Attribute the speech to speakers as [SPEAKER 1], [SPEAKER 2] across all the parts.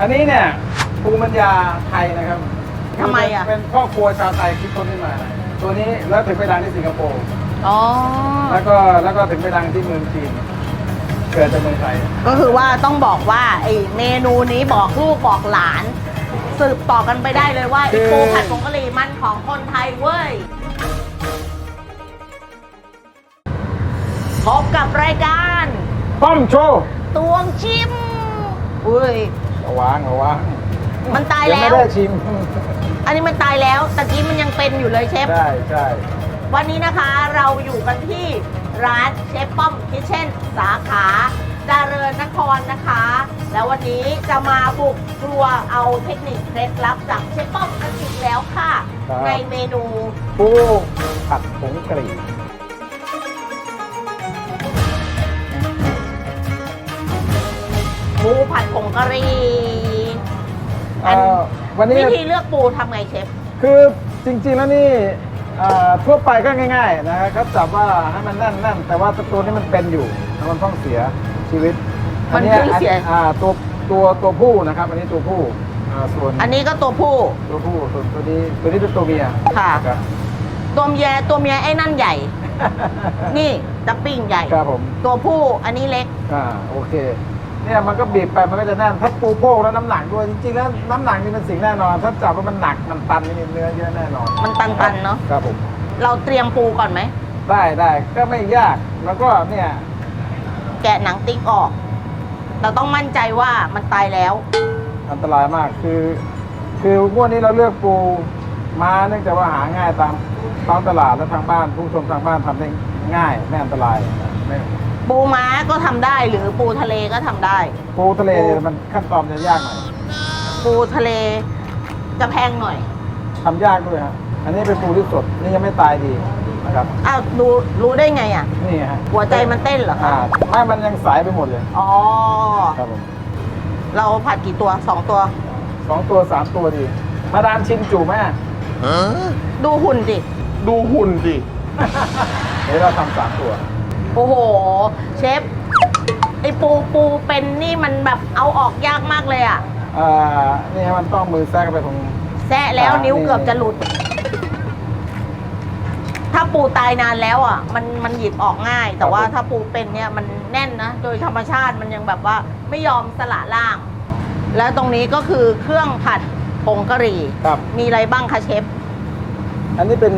[SPEAKER 1] อันนี้เนี่ยภูมิปัญญาไทยนะครับ
[SPEAKER 2] ทำไมอะ
[SPEAKER 1] เป็นพ่อครัวชาวไทยคิดค้นขึ้นมา ตัวนี้แล้วถึงไปดังที่สิงคโปร์
[SPEAKER 2] อ๋อ
[SPEAKER 1] แล้วก็แล้วก็ถึงไปดังที่เมืองจีน เกิดจากเมืองไทย
[SPEAKER 2] ก็คือว่าต้องบอกว่าไอ้เมนูนี้บอกลูกบอกหลาน สืบต่อกันไปได้เลยว่าไอ้ปูผัดผงกะหรี่มันของคนไทยเว้ยพบกับรายการ
[SPEAKER 1] ป้อมโชว์
[SPEAKER 2] ตวงชิมอุ้ย
[SPEAKER 1] เอาวางเอาวาง
[SPEAKER 2] มันตาย
[SPEAKER 1] เดี๋ยว
[SPEAKER 2] แล้
[SPEAKER 1] ไม่
[SPEAKER 2] ว
[SPEAKER 1] ได้ชิม
[SPEAKER 2] อันนี้มันตายแล้วตะกี้มันยังเป็นอยู่เลยเชฟ
[SPEAKER 1] ใช่ใช่
[SPEAKER 2] วันนี้นะคะเราอยู่กันที่ร้านเชฟป้อมคิเช่นสาขาเจริญนครนะคะ แล้ววันนี้จะมาบุกครัวเอาเทคนิคเคล็ดลับจากเชฟป้อมกันอีกแล้วค่ะ ในเมนู
[SPEAKER 1] ปูผัดผงกะหรี่
[SPEAKER 2] ผัดผงกะหรี่อัน
[SPEAKER 1] เอ่อวันนี้
[SPEAKER 2] วิธีเลือกปูทำไงเชฟ
[SPEAKER 1] คือจริงๆแล้วนี่เอ่อทั่วไปก็ง่ายๆนะครับจับว่าให้มันแน่นแน่นแต่ว่าตัวนี้มันเป็นอยู่แล้วมันต้องเสียชีวิต
[SPEAKER 2] มัน
[SPEAKER 1] นี้
[SPEAKER 2] เพิ่งเสีย
[SPEAKER 1] อ่าตัวตัวตัวผู้นะครับ อันนี้ตัวผู้อ่าส่วน
[SPEAKER 2] อันนี้ก็ตัวผู้
[SPEAKER 1] ตัวผู้ส่วนตัวนี้ตัวนี้เป็นตัวเมีย
[SPEAKER 2] ค่ะ
[SPEAKER 1] ครับ
[SPEAKER 2] ตัวเมียตัวเมียไอ้นั่นใหญ่ นี่จะปิ้งใหญ่
[SPEAKER 1] ครับผม
[SPEAKER 2] ตัวผู้อันนี้เล็ก
[SPEAKER 1] อ่าโอเค เนี่ยมันก็บีบไปมันก็จะแน่นถ้าปูโป้งแล้วน้ำหนักด้วยจริงๆแล้วน้ำหนักนี่เป็นสิ่งแน่นอน ถ้าจับว่ามันหนักมันตันนี่เนื้อเยอะแน่นอน
[SPEAKER 2] มันตันๆเนอะ
[SPEAKER 1] ครับผม
[SPEAKER 2] เราเตรียมปูก่อนไหม
[SPEAKER 1] ได้ได้ก็ไม่ยากแล้วก็เนี่ย
[SPEAKER 2] แกะหนังติ๊กออก เราต้องมั่นใจว่ามันตายแล้ว
[SPEAKER 1] อันตรายมากคือ คืองวดนี้เราเลือกปูมาเนื่องจากว่าหาง่ายตามท้องตลาดและทางบ้านผู้ชมทางบ้านทำได้ง่ายไม่อันตรายไม่
[SPEAKER 2] ปูม้าก็ทำได้หรือปูทะเลก็ทำได้
[SPEAKER 1] ปูทะเลเนี่ยมันขั้นตอนจะยากหน่อย
[SPEAKER 2] ปูทะเลจะแพงหน่อย
[SPEAKER 1] ทำยากด้วยฮะอันนี้เป็นปูที่สดนี่ยังไม่ตายดีนะครับ
[SPEAKER 2] อ้าวรู้รู้ได้ไงอะ
[SPEAKER 1] นี่ฮะ
[SPEAKER 2] หัวใจมันเต้นเหรอ
[SPEAKER 1] อ่า
[SPEAKER 2] คะ
[SPEAKER 1] ไม่มันยังสายไปหมดเลย
[SPEAKER 2] อ๋อ
[SPEAKER 1] ครับผม
[SPEAKER 2] เราผัดกี่ตัวสองตัว
[SPEAKER 1] สองตัวสามตัวดี มาดามชิมจูไหม
[SPEAKER 2] ดูหุ่นดิ
[SPEAKER 3] ดูหุ่นดิ
[SPEAKER 1] เดี๋ยวเราทำสามตัว
[SPEAKER 2] โอ้โห เชฟไอปูปูเป็นนี่มันแบบเอาออกยากมากเลยอะ
[SPEAKER 1] อ่านี่ฮะมันต้องมือแทรกเข้าไปตรง
[SPEAKER 2] แซะแล้ว
[SPEAKER 1] อ่านิ้
[SPEAKER 2] นิ้ว
[SPEAKER 1] นี่
[SPEAKER 2] เกือบจะหลุด ถ้าปูตายนานแล้วอะ มันมันหยิบออกง่าย แต่ว่าถ้าปูเป็นเนี่ยมันแน่นนะ โดยธรรมชาติมันยังแบบว่า ไม่ยอมสละล่าง แล้วตรงนี้ก็คือเครื่องผัดผงกะหรี่
[SPEAKER 1] ครับ
[SPEAKER 2] มีอะไรบ้างคะเชฟ
[SPEAKER 1] อันนี้เป็น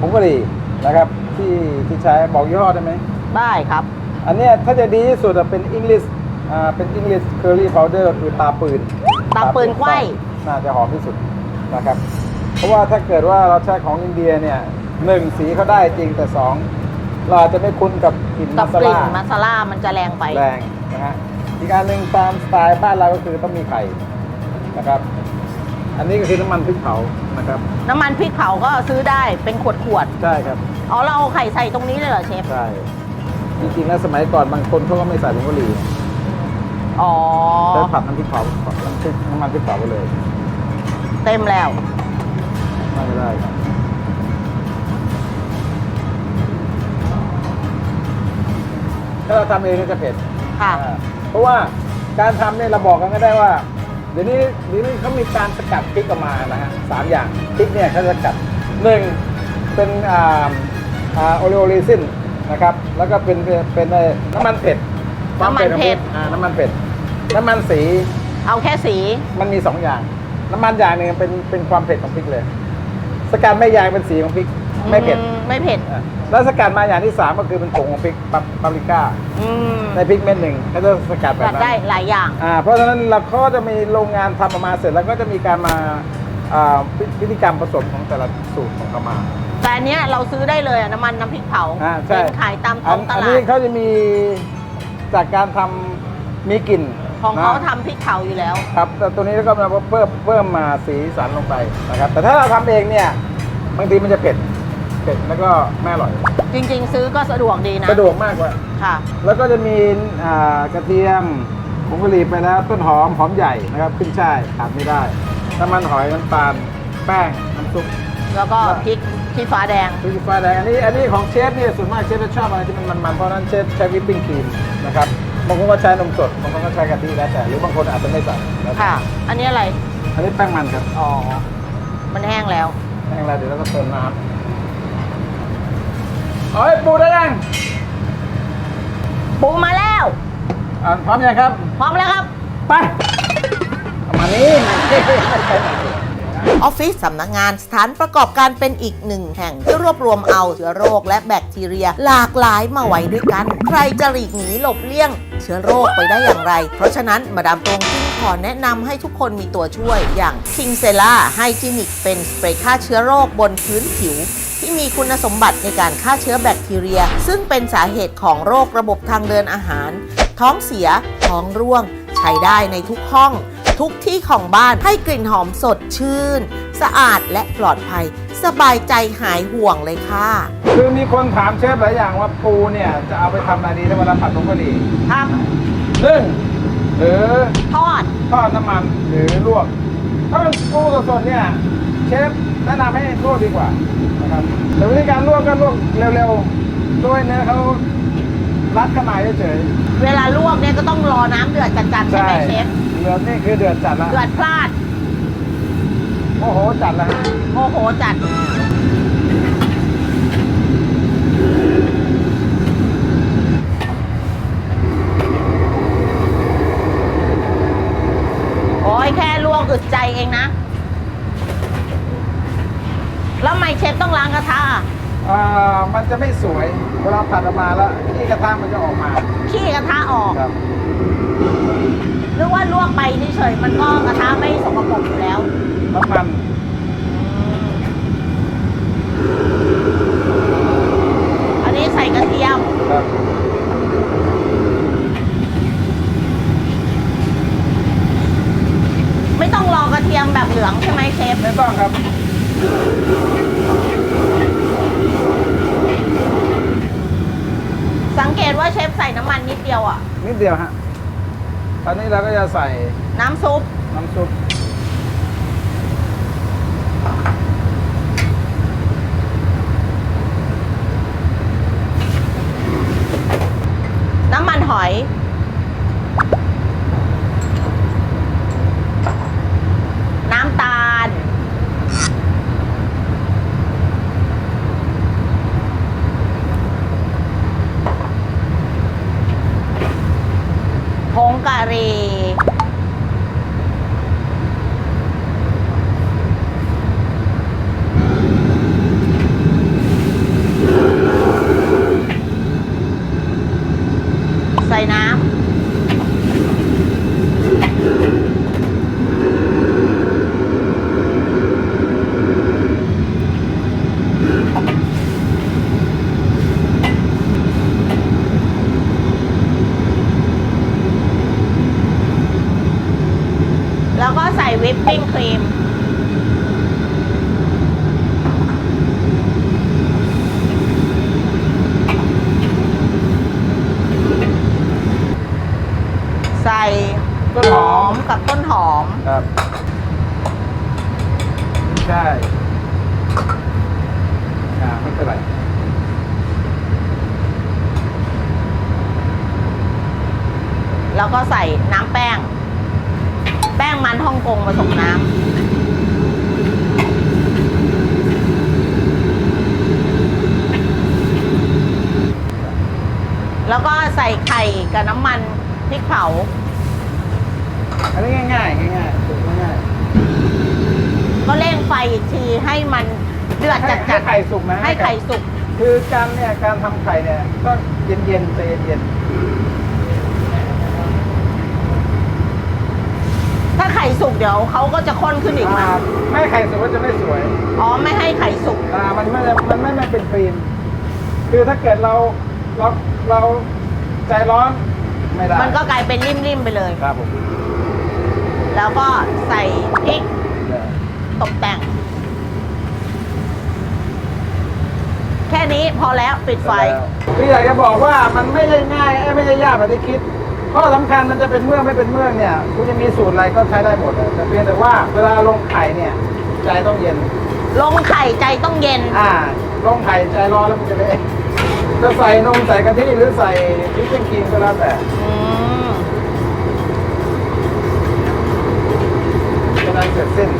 [SPEAKER 1] ผงกะหรี่ นะครับ ที่ที่ใช้บอกยี่ห้อได้ไหม
[SPEAKER 2] ได้ครับ
[SPEAKER 1] อันเนี้ยถ้าจะดีที่สุดอะเป็น English อ่าเป็น English Curry Powder คือตาปืน
[SPEAKER 2] ตาปืนไขว้
[SPEAKER 1] น่าจะหอมที่สุดนะครับ เพราะว่าถ้าเกิดว่าเราใช้ของอินเดียเนี่ยหนึ่งสีเขาได้จริงแต่สองเราอาจจะไม่คุ้นกับกลิ่น
[SPEAKER 2] กั
[SPEAKER 1] มั
[SPEAKER 2] บ
[SPEAKER 1] ส
[SPEAKER 2] กลิ่น
[SPEAKER 1] ลา
[SPEAKER 2] มาซาล่ามันจะแรงไป
[SPEAKER 1] แรงนะฮะอีกอันหนึ่งตามสไตล์บ้านเราก็คือต้องมีไข่นะครับ อันนี้ก็คือน้ำมันพริกเผานะครับ
[SPEAKER 2] น้ำมันพริกเผาก็ซื้อได้เป็นขวดขวด
[SPEAKER 1] ใช่ครับ
[SPEAKER 2] ๆ อ๋อเราเอาไข่ใส่ตรงนี้เลยเหรอเชฟ
[SPEAKER 1] ใช่ จริงๆแล้วสมัยก่อนบางคนเขาก็ไม่ใส่ผงกะหรี่
[SPEAKER 2] อ๋อ
[SPEAKER 1] ใช้ผัดน้ำพริกเผาน้ำพริกน้ำมันพริกเผาไปเลย
[SPEAKER 2] เต็มแล้ว
[SPEAKER 1] ไม่ได้ครับถ้าเราทำเองก็จะเผ็ด
[SPEAKER 2] ค่ะ
[SPEAKER 1] อ่าเพราะว่าการทำเนี่ยเราบอกกันก็ได้ว่า เดี๋ยวนี้เดี๋ยวนี้เขามีการสกัดพริกออกมานะฮะสามอย่างพริกเนี่ยเขาจะสกัดหนึ่งเป็นอ่าอ่า โอเลโอลิซินนะครับ แล้วก็เป็นเป็นเป็นเอ่อน้ำมันเผ็ดความ
[SPEAKER 2] น้ำมันเผ็ด
[SPEAKER 1] ของพริกอ่าน้ำมันเผ็ด น้ำมันสี
[SPEAKER 2] เอาแค่สี
[SPEAKER 1] มันมีสองอย่าง น้ำมันอย่างหนึ่งเป็นเป็นความเผ็ดของพริกเลย สกัดไม่ยางเป็นสีของพริก ไม่เผ็ด
[SPEAKER 2] อืไม่เผ็ด
[SPEAKER 1] อะแล้วสกัดมาอย่างที่สามก็คือเป็นผงของพริกปาปาปริก้า
[SPEAKER 2] อืม
[SPEAKER 1] ในพริกเม็ดหนึ่งเขาจะสกัดแบบ
[SPEAKER 2] จัด
[SPEAKER 1] นั้น
[SPEAKER 2] ได้หลายอย่าง
[SPEAKER 1] อ่า เพราะฉะนั้นเราก็จะมีโรงงานทำออกมาเสร็จแล้วก็จะมีการมาอ่าพิพิธีกรรมผสมของแต่ละสูตรของเขามา
[SPEAKER 2] แต่ อันเนี้ยเราซื้อได้เลยอะน้ำมันน้ำพริกเผา
[SPEAKER 1] อ่าใช่
[SPEAKER 2] เป็นขายตามท้
[SPEAKER 1] อั
[SPEAKER 2] องต
[SPEAKER 1] อั
[SPEAKER 2] ลา
[SPEAKER 1] นี้
[SPEAKER 2] ด
[SPEAKER 1] เขาจะมีจากการทำมีกลิ่น
[SPEAKER 2] ของเขา
[SPEAKER 1] นะ
[SPEAKER 2] ทำพริกเผาอยู่แล้ว
[SPEAKER 1] ครับแต่ตัวนี้ก็มาเพิ่มเพิ่มมาสีสันลงไปนะครับ แต่ถ้าเราทำเองเนี่ยบางทีมันจะเผ็ดเผ็ดแล้วก็ไม่อร่อย
[SPEAKER 2] จริง ๆ ซื้อก็สะดวกดีนะ
[SPEAKER 1] สะดวกมากกว่า
[SPEAKER 2] ค่ะ
[SPEAKER 1] แล้วก็จะมีอ่ากระเทียมผงกะหรี่ไปแล้วต้นหอมหอมใหญ่นะครับขึ้นช่ายขาดไม่ได้น้ำมันหอยน้ำตาลแป้งน้ำซุป
[SPEAKER 2] แล้วก็พริกชี้ฟ้าแดง
[SPEAKER 1] พริกฟ้าแดงอันนี้อันนี้ของเชฟเนี่ยส่วนมากเชฟจะชอบอะไรที่มันมันๆเพราะฉะนั้นเชฟใช้วิปปิ้งครีมนะครับบางคนก็ใช้นมสดบางคนก็ใช้กะทิแล้วแต่หรือบางคนอาจจะไม่ใส่แล้วแต่
[SPEAKER 2] ค่ะ อันนี้อะไร
[SPEAKER 1] อันนี้แป้งมันครับ
[SPEAKER 2] อ๋อ มันแห้งแล้ว
[SPEAKER 1] แห้งแล้วเดี๋ยวเราก็เติมน้ำเอ้ยปูได้ยัง
[SPEAKER 2] ปูมาแล้ว
[SPEAKER 1] อ่าพร้อมยังครับ
[SPEAKER 2] พร้อมแล้วครับ
[SPEAKER 1] ไปเอามานี่
[SPEAKER 2] ออฟฟิศสำนักงานสถานประกอบการเป็นอีกหนึ่งแห่งที่รวบรวมเอาเชื้อโรคและแบคทีเรีย หลากหลายมาไว้ด้วยกัน ใครจะหลีกหนีหลบเลี่ยง เชื้อโรคไปได้อย่างไร เพราะฉะนั้นมาดามตรงจึงขอแนะนำให้ทุกคนมีตัวช่วยอย่างคิงเซล่าไฮจินิกเป็นสเปรย์ฆ่าเชื้อโรคบนพื้นผิวที่มีคุณสมบัติในการฆ่าเชื้อแบคทีเรีย ซึ่งเป็นสาเหตุของโรคระบบทางเดินอาหาร ท้องเสีย ท้องร่วง ใช้ได้ในทุกห้อง ทุกที่ของบ้านให้กลิ่นหอมสดชื่น สะอาดและปลอดภัย สบายใจหายห่วงเลยค่ะ
[SPEAKER 1] คือมีคนถามเชฟหลายอย่างว่าปูเนี่ยจะเอาไปทำอะไรดีในเวลาผัดผงกะหรี่
[SPEAKER 2] ท
[SPEAKER 1] นึ่งหรือำ
[SPEAKER 2] ทอด
[SPEAKER 1] ทอดน้ำมันหรือลวก ถ้าเป็นปูสดๆเนี่ยเชฟแนะนำให้ลวกดีกว่านะครับแต่วิธีการลวกก็ลวกเร็วๆด้วยเนื้อเขารัดเข้ามาเฉย
[SPEAKER 2] เวลาลวกเนี่ยก็ต้องรอน้ำเดือดจัดๆ
[SPEAKER 1] ๆ
[SPEAKER 2] ใช่ไหมเชฟ
[SPEAKER 1] เดือดนี่คือเดือดจัดละ
[SPEAKER 2] เดือดพลาด
[SPEAKER 1] โอ้โหจัดละ
[SPEAKER 2] โอ้โหจัด โอ้ยแค่ลวกอึดใจเองนะ แล้วทำไมเชฟต้องล้างกระทะ อะ
[SPEAKER 1] อ่ามันจะไม่สวยเวลาผัดออกมาแล้วที่กระทะมันจะออกมา
[SPEAKER 2] ขี้กระทะออก
[SPEAKER 1] ครับ
[SPEAKER 2] หรือว่าลวกไปเฉยๆมันก็กระทะไม่สกปรกอยู่แล้ว
[SPEAKER 1] น้ำมัน
[SPEAKER 2] อันนี้ใส่กระเทียม
[SPEAKER 1] ครับ
[SPEAKER 2] ไม่ต้องรอกระเทียมแบบเหลืองใช่ไหมเชฟ
[SPEAKER 1] ไม่ต้องครับ
[SPEAKER 2] เกตว่าเชฟใส่น้ำมันนิดเดียวอะ
[SPEAKER 1] นิดเดียวฮะ ตอนนี้เราก็จะใส่
[SPEAKER 2] น้ำซุป
[SPEAKER 1] น้ำซุป
[SPEAKER 2] น้ำมันหอย น้ำตาล ผงกะหรี่ ใส่น้ำ แล้วก็ใส่วิปปิ้งครีม ใส่
[SPEAKER 1] ต้นหอม
[SPEAKER 2] กับต้นหอม
[SPEAKER 1] ครับ ใช่อ่าไม่เป็นไร
[SPEAKER 2] แล้วก็ใส่น้ำแป้ง แป้งมันฮ่ องกงผสมน้ำแล้วก็ใส่ไข่กับน้ำมันพริกเผา
[SPEAKER 1] อันนี้ง่ายๆง่ายๆสูตรง่าย
[SPEAKER 2] ก็เร่งไฟอีกทีให้มันเดือด
[SPEAKER 1] ๆให้
[SPEAKER 2] จัด
[SPEAKER 1] ให้ไข่สุกนะ
[SPEAKER 2] ๆให้ไข่สุก
[SPEAKER 1] คือการเนี่ยการทำไข่เนี่ยก็เย็นๆใจเย็น
[SPEAKER 2] ถ้าไข่ สุกเดี๋ยวเขาก็จะข้นขึ้น
[SPEAKER 1] ๆ
[SPEAKER 2] อีกมา
[SPEAKER 1] อ่าไม่ให้ไข่สุกก็จะไม่สวย
[SPEAKER 2] อ๋อไม่ให้ไข่สุก
[SPEAKER 1] อ่ามันไม่ได้มันไม่ไม่เป็นฟิล์มคือถ้าเกิดเราเราเราใจร้อนไม่ได้
[SPEAKER 2] มันก็กลายเป็นริ่มๆไปเลย
[SPEAKER 1] ครับผม
[SPEAKER 2] แล้วก็ใส่พริกตกแต่ง แค่นี้พอแล้วปิดไฟ
[SPEAKER 1] คืออยากจะบอกว่ามันไม่ได้ง่ายเอ้ยไม่ได้ยากแบบที่คิด ข้อสำคัญมันจะเป็นเมืองไม่เป็นเมืองเนี่ยคุณจะมีสูตรอะไรก็ใช้ได้หมดอะแต่เพียงแต่ว่าเวลาลงไข่เนี่ยใจต้องเย็น
[SPEAKER 2] ลงไข่ใจต้องเย็น
[SPEAKER 1] อ่าลงไข่ใจร้อนแล้วมันจะเละจะใส่นมใส่กะทิหรือใส่วิปปิ้งครีมก็แล้วแต่
[SPEAKER 2] อืม
[SPEAKER 1] จะนั้นเสร็จสิ้น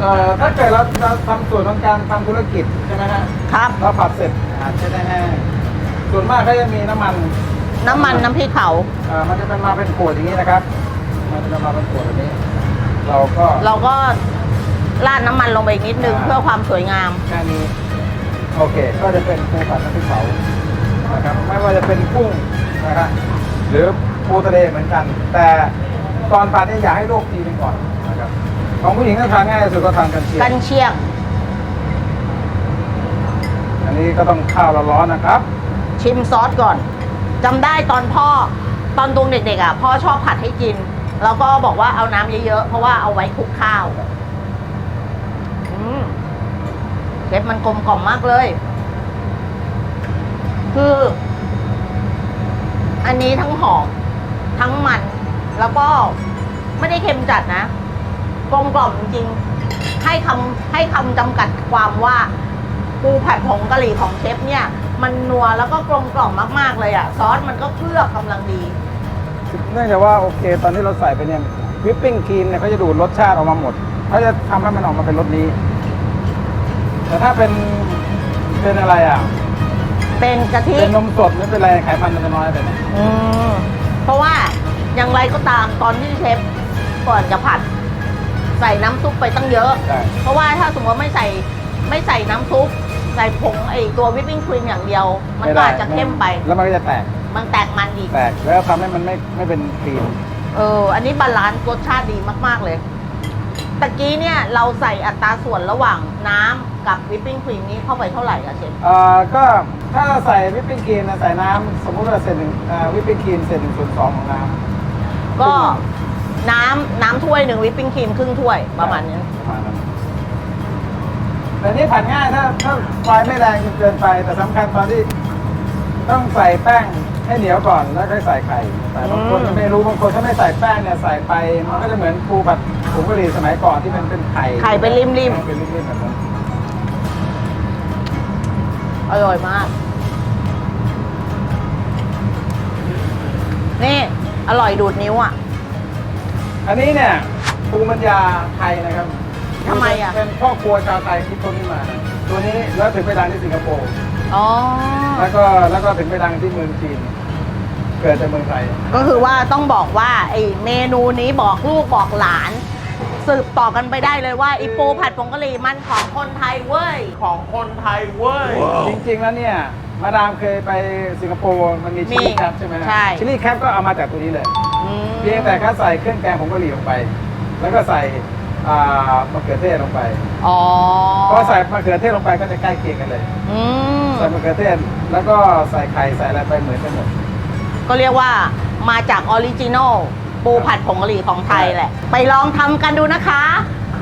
[SPEAKER 1] เอ่อถ้าเกิดเราเราทำส่วนของการทำธุรกิจใช่ไหมฮะ
[SPEAKER 2] ครับ
[SPEAKER 1] เราผัดเสร็จอาจจะได้แห้ง ส่วนมากก็จะมีน้ำมัน
[SPEAKER 2] น้ำมันน้ำพริกเผา
[SPEAKER 1] เอ่อมันจะเป็นมาเป็นขวดอย่างนี้นะครับ มันจะมาเป็นขวดแบบนี้ เราก็
[SPEAKER 2] เราก็ราดน้ำมันลงไปอีกนิดนึง
[SPEAKER 1] อ่า
[SPEAKER 2] เพื่อความสวยงาม
[SPEAKER 1] แค่นี้โอเค ก็จะเป็นปูผัดน้ำพริกเผานะครับไม่ว่าจะเป็นกุ้งนะครับหรือปูทะเลเหมือนกัน แต่ตอนผัดเนี่ยอยากให้ลวกทีนึงก่อนนะครับของผู้หญิงก็ทานง่ายที่สุดก็ทานกันเชียง
[SPEAKER 2] กันเชียง
[SPEAKER 1] อันนี้ก็ต้องข้าวร้อนๆนะครับ
[SPEAKER 2] ชิมซอสก่อนจำได้ตอนพ่อตอนตรงเด็กๆอะพ่อชอบผัดให้กิน แล้วก็บอกว่าเอาน้ำเยอะๆเพราะว่าเอาไว้คลุกข้าวเชฟมันกลมกล่อมมากเลย คือ อันนี้ทั้งหอมทั้งมัน แล้วก็ไม่ได้เค็มจัดนะ กลมกล่อมจริงๆให้คำให้คำจำกัดความว่าปูผัดผงกะหรี่ของเชฟเนี่ย มันนัวแล้วก็กลมกล่อมมากๆเลยอะ่ะ ซอสมันก็เคลือบกำลังดี
[SPEAKER 1] เนื่องจากว่าโอเค ตอนที่เราใส่ไปเนี่ยวิปปิ้งครีมเนี่ยเขาจะดูดรสชาติออกมาหมดเขาจะทำให้มันออกมาเป็นรสนี้ แต่ถ้าเป็นเป็นอะไรอะ
[SPEAKER 2] เป็นกะทิ
[SPEAKER 1] เป็นนมสดไม่เป็นไรไขมันมันจะน้อยไปหน่อย
[SPEAKER 2] อืมเพราะว่าอย่างไรก็ตามตอนที่เชฟก่อนจะผัด ใส่น้ำซุปไปตั้งเยอะ
[SPEAKER 1] ใช่
[SPEAKER 2] เพราะว่าถ้าสมมติว่าไม่ใส่ไม่ใส่น้ำซุป ใส่ผงไอตัววิปปิ้งครีมอย่างเดียว มันก็อาจจะเข้มไป
[SPEAKER 1] แล้วมันก็จะแตก
[SPEAKER 2] มันแตกมันอีก
[SPEAKER 1] แตก แล้วทำให้มันไม่ไม่เป็นครีม
[SPEAKER 2] เออ อันนี้บาลานซ์รสชาติดีมาก ๆ เลย ตะกี้เนี่ยเราใส่อัตราส่วนระหว่างน้ำกับวิปปิ้งครีมนี้เข้าไปเท่าไหร่อะเชฟ
[SPEAKER 1] เอ่อ ก็ถ้าใส่วิปปิ้งครีมนะใส่น้ำสมมุติว่าเศษหนึ่งอ่าวิปปิ้งครีมเศษหนึ่งส่วนสองของน้ำ
[SPEAKER 2] ก็น้ำน้ำถ้วยหนึ่งวิปปิ้งครีมครึ่งถ้วยประมาณนี้
[SPEAKER 1] ประมาณนั้น แต่นี่ผัดง่ายถ้าถ้าไฟไม่แรงจนเกินไป แต่สำคัญตอนที่ต้องใส่แป้งให้เหนียวก่อนแล้วค่อยใส่ไข่แต่บางคน
[SPEAKER 2] อืม
[SPEAKER 1] ไม่รู้บางคนถ้าไม่ใส่แป้งเนี่ยใส่ไปมันก็จะเหมือนปูผัดผงกะหรี่สมัยก่อนที่มันเป็นไข่
[SPEAKER 2] ไข่เป็นริม
[SPEAKER 1] เป็นริมๆแบบนั้น
[SPEAKER 2] ๆอร่อยมาก นี่ อร่อยดูดนิ้วอะ
[SPEAKER 1] อันนี้เนี่ยปูมัญญาไทยนะครับ
[SPEAKER 2] ทำไมอะ
[SPEAKER 1] เป็นพ่อครัวชาวไทยคิดตัวนี้มา ตัวนี้แล้วถึงไปดังที่สิงคโปร์
[SPEAKER 2] อ๋อ
[SPEAKER 1] แล้วก็แล้วก็ถึงไปดังที่เมืองจีน เกิดจากเมืองไทย
[SPEAKER 2] ก็คือว่าต้องบอกว่าไอเมนูนี้บอกลูกบอกหลาน สืบต่อกันไปได้เลยว่าไอีปูผัดผงกะหรี่มันของคนไทยเว้ย
[SPEAKER 3] ของคนไทยเว้ย
[SPEAKER 1] จริงๆแล้วเนี่ยมาดามเคยไปสิงคโปร์มันมีชิลลี่
[SPEAKER 2] มี
[SPEAKER 1] แคปใช่ไหมฮะ
[SPEAKER 2] ใช่
[SPEAKER 1] ชิลลี่แคปก็เอามาจากตัวนี้เลย
[SPEAKER 2] อืม
[SPEAKER 1] เพียงแต่แค่ใส่เครื่องแกงผงกะหรี่ลงไป แล้วก็ใส่ อ่ามะเขือเทศลงไป
[SPEAKER 2] อ๋อ
[SPEAKER 1] พอใส่มะเขือเทศลงไปก็จะใกล้เคียงกันเลย
[SPEAKER 2] อืม
[SPEAKER 1] ใส่มะเขือเทศแล้วก็ใส่ไข่ใส่อะไรไปเหมือนกันหมด
[SPEAKER 2] ก็เรียกว่ามาจากออริจินอลปูผัดผงกะหรี่ของไทยแหละ ไปลองทำกันดูนะคะ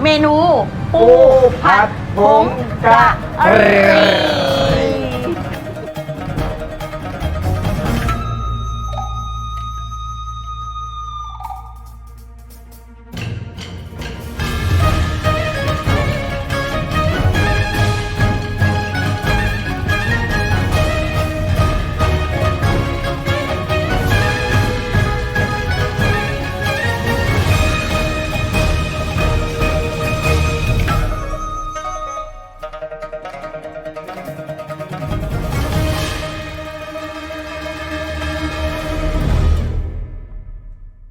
[SPEAKER 2] เมนู ปูผัดผงกะหรี่